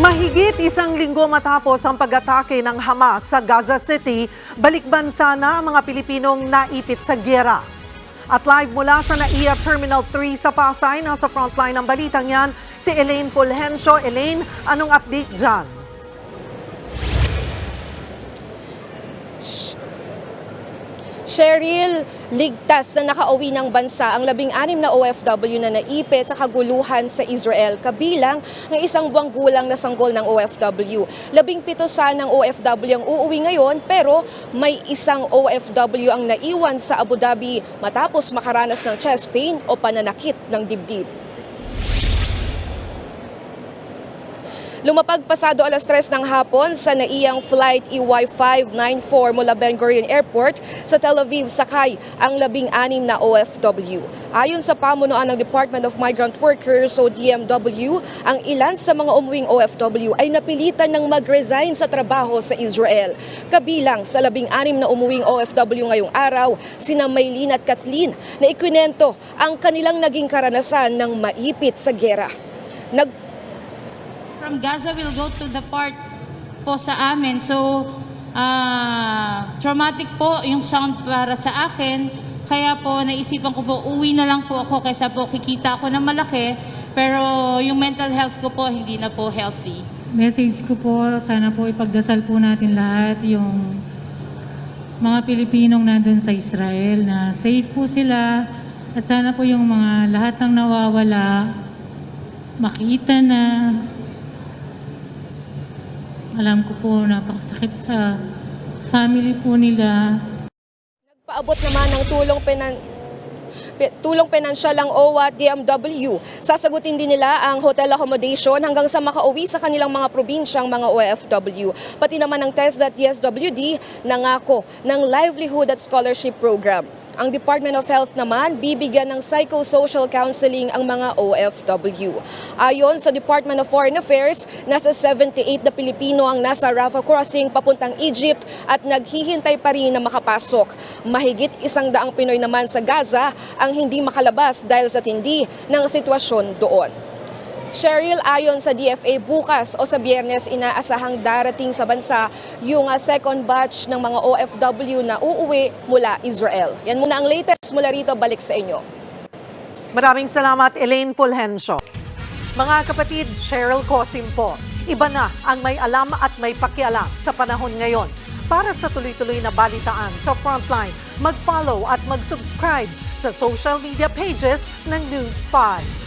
Mahigit isang linggo matapos ang pag-atake ng Hamas sa Gaza City, balik bansa na ang mga Pilipinong naipit sa gyera. At live mula sa NAIA Terminal 3 sa Pasay, nasa frontline ng balitang yan, si Elaine Fulgencio. Elaine, anong update dyan? Cheryl, ligtas na nakauwi ng bansa ang labing-anim na OFW na naipit sa kaguluhan sa Israel, kabilang ang isang buwang gulang na sanggol ng OFW. Labing pito sanang OFW ang uuwi ngayon pero may isang OFW ang naiwan sa Abu Dhabi matapos makaranas ng chest pain o pananakit ng dibdib. Lumapag pasado alas 3 ng hapon sa naiyang flight E EY594 mula Ben Gurion Airport sa Tel Aviv sakay ang labing-anim na OFW. Ayon sa pamunuan ng Department of Migrant Workers o DMW, ang ilan sa mga umuwing OFW ay napilitan ng mag-resign sa trabaho sa Israel. Kabilang sa labing-anim na umuwing OFW ngayong araw, sina Maylin at Kathleen na ikwinento ang kanilang naging karanasan ng maipit sa gera. Nag From Gaza will go to the part po sa amin. So, ah, traumatic po yung sound para sa akin. Kaya po, naisipan ko po, uwi na lang po ako kaysa po kikita ako ng malaki. Pero yung mental health ko po, hindi na po healthy. Message ko po, sana po ipagdasal po natin lahat yung mga Pilipinong nandun sa Israel na safe po sila at sana po yung mga lahat ng nawawala makita na alam ko po napakasakit sa family po nila Paabot naman ng tulong pinan pi- tulong pinansyal ang OWA at DMW. Sasagutin din nila ang hotel accommodation hanggang sa makauwi sa kanilang mga probinsyang mga OFW. Pati naman ang TESDA-TSWD nangako ng livelihood at scholarship program. Ang Department of Health naman, bibigyan ng psychosocial counseling ang mga OFW. Ayon sa Department of Foreign Affairs, nasa 78 na Pilipino ang nasa Rafah crossing papuntang Egypt at naghihintay pa rin na makapasok. Mahigit isang daang Pinoy naman sa Gaza ang hindi makalabas dahil sa tindi ng sitwasyon doon. Cheryl, ayon sa DFA, bukas o sa biyernes inaasahang darating sa bansa yung ah, second batch ng mga OFW na uuwi mula Israel. Yan muna ang latest mula rito, balik sa inyo. Maraming salamat, Elaine Fulgencio. Mga kapatid, Cheryl Cosim po. Iba na ang may alam at may pakialam sa panahon ngayon. Para sa tuloy-tuloy na balitaan sa Frontline, mag-follow at mag-subscribe sa social media pages ng News 5.